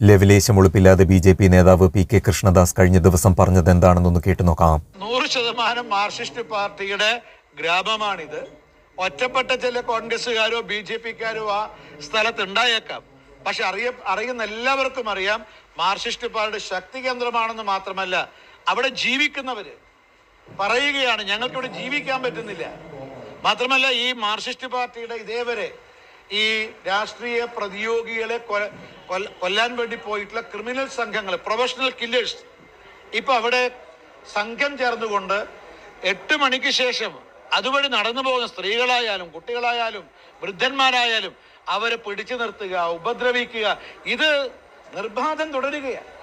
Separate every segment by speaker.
Speaker 1: ലെവലേശം ഒളിപ്പില്ലാതെ B J P നേതാവ് P K Krishnadas കഴിഞ്ഞ ദിവസം പറഞ്ഞത് എന്താണെന്നൊന്ന് കേട്ടു നോക്കാം.
Speaker 2: നൂറ് ശതമാനം മാർക്സിസ്റ്റ് പാർട്ടിയുടെ ഗ്രാമമാണിത്. ഒറ്റപ്പെട്ട ചില കോൺഗ്രസ്സുകാരോ ബി ജെ പിക്കാരോ ആ സ്ഥലത്ത് ഉണ്ടായേക്കാം പക്ഷെ അറിയ അറിയുന്ന എല്ലാവർക്കും അറിയാം മാർക്സിസ്റ്റ് പാർട്ടിയുടെ ശക്തി കേന്ദ്രമാണെന്ന് മാത്രമല്ല അവിടെ ജീവിക്കുന്നവര് പറയുകയാണ് ഞങ്ങൾക്കിവിടെ ജീവിക്കാൻ പറ്റുന്നില്ല. മാത്രമല്ല ഈ മാർക്സിസ്റ്റ് പാർട്ടിയുടെ ഇതേവരെ ഈ രാഷ്ട്രീയ പ്രതിയോഗികളെ കൊല- കൊല്ല- കൊല്ലാൻ വേണ്ടി പോയിട്ടുള്ള ക്രിമിനൽ സംഘങ്ങൾ പ്രൊഫഷണൽ കില്ലേഴ്സ് ഇപ്പൊ അവിടെ സംഘം ചേർന്നുകൊണ്ട് എട്ട് മണിക്ക് ശേഷം അതുവഴി നടന്നു പോകുന്ന സ്ത്രീകളായാലും കുട്ടികളായാലും വൃദ്ധന്മാരായാലും അവരെ പിടിച്ചു നിർത്തുക ഉപദ്രവിക്കുക. ഇത് നിർബാധം തുടരുകയാണ്.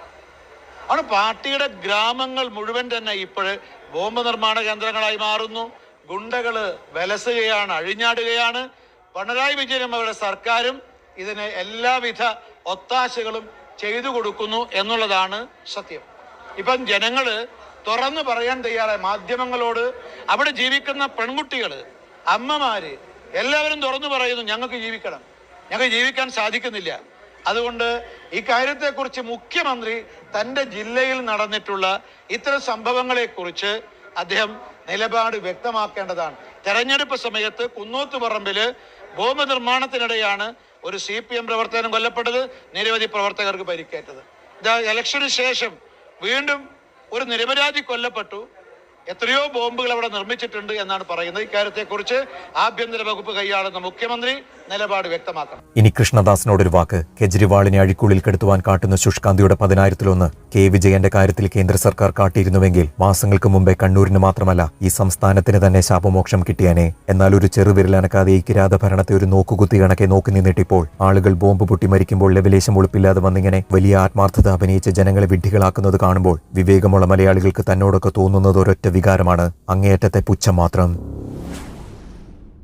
Speaker 2: ആണ് പാർട്ടിയുടെ ഗ്രാമങ്ങൾ മുഴുവൻ തന്നെ ഇപ്പോൾ ബോംബ് നിർമ്മാണ കേന്ദ്രങ്ങളായി മാറുന്നു. ഗുണ്ടകൾ വലസുകയാണ് അഴിഞ്ഞാടുകയാണ്. പിണറായി വിജയനും അവരുടെ സർക്കാരും ഇതിന് എല്ലാവിധ ഒത്താശകളും ചെയ്തു കൊടുക്കുന്നു എന്നുള്ളതാണ് സത്യം. ഇപ്പം ജനങ്ങൾ തുറന്നു പറയാൻ തയ്യാറായ. മാധ്യമങ്ങളോട് അവിടെ ജീവിക്കുന്ന പെൺകുട്ടികൾ അമ്മമാര് എല്ലാവരും തുറന്നു പറയുന്നു ഞങ്ങൾക്ക് ജീവിക്കണം. ഞങ്ങൾക്ക് ജീവിക്കാൻ സാധിക്കുന്നില്ല. അതുകൊണ്ട് ഈ കാര്യത്തെക്കുറിച്ച് മുഖ്യമന്ത്രി തന്റെ ജില്ലയിൽ നടന്നിട്ടുള്ള ഇത്തരം സംഭവങ്ങളെക്കുറിച്ച് അദ്ദേഹം നിലപാട് വ്യക്തമാക്കേണ്ടതാണ്. തെരഞ്ഞെടുപ്പ് സമയത്ത് കുന്നോത്ത് പറമ്പിൽ ബോംബ് നിർമ്മാണത്തിനിടെയാണ് ഒരു സി പി എം പ്രവർത്തകനും കൊല്ലപ്പെട്ടത് നിരവധി പ്രവർത്തകർക്ക് പരിക്കേറ്റത്. ഇതാ ഇലക്ഷന് ശേഷം വീണ്ടും ഒരു നിരപരാധി കൊല്ലപ്പെട്ടു. എത്രയോ ബോംബുകൾ അവിടെ നിർമ്മിച്ചിട്ടുണ്ട് എന്നാണ് പറയുന്നത്. ഇക്കാര്യത്തെക്കുറിച്ച് ആഭ്യന്തര വകുപ്പ് കൈയാളുന്ന മുഖ്യമന്ത്രി നിലപാട് വ്യക്തമാക്കണം.
Speaker 1: ഇനി കൃഷ്ണദാസിനോടൊരു വാക്ക്. കെജ്രിവാളിനെ അഴിക്കുള്ളിൽ കെടുത്തുവാൻ കാട്ടുന്ന ശുഷ്കാന്തിയുടെ പതിനായിരത്തിലൊന്ന് കെ വിജയന്റെ കാര്യത്തിൽ കേന്ദ്ര സർക്കാർ കാട്ടിയിരുന്നുവെങ്കിൽ മാസങ്ങൾക്ക് മുമ്പേ കണ്ണൂരിന് മാത്രമല്ല ഈ സംസ്ഥാനത്തിന് തന്നെ ശാപമോക്ഷം കിട്ടിയാനെ. എന്നാൽ ഒരു ചെറുവിരലനക്കാതെ ഈ കിരാത ഭരണത്തെ ഒരു നോക്കുകുത്തി കണക്കെ നോക്കി നിന്നിട്ടിപ്പോൾ ആളുകൾ ബോംബ് പൊട്ടി മരിക്കുമ്പോൾ ലെവലേശം ഒളിപ്പില്ലാതെ വന്നിങ്ങനെ വലിയ ആത്മാർത്ഥത അഭിനയിച്ച് ജനങ്ങളെ വിഡ്ഢികളാക്കുന്നത് കാണുമ്പോൾ വിവേകമുള്ള മലയാളികൾക്ക് തന്നോടൊക്കെ തോന്നുന്നത് ഒരൊറ്റ വികാരമാണ്. അങ്ങേയറ്റത്തെ പുച്ഛം മാത്രം.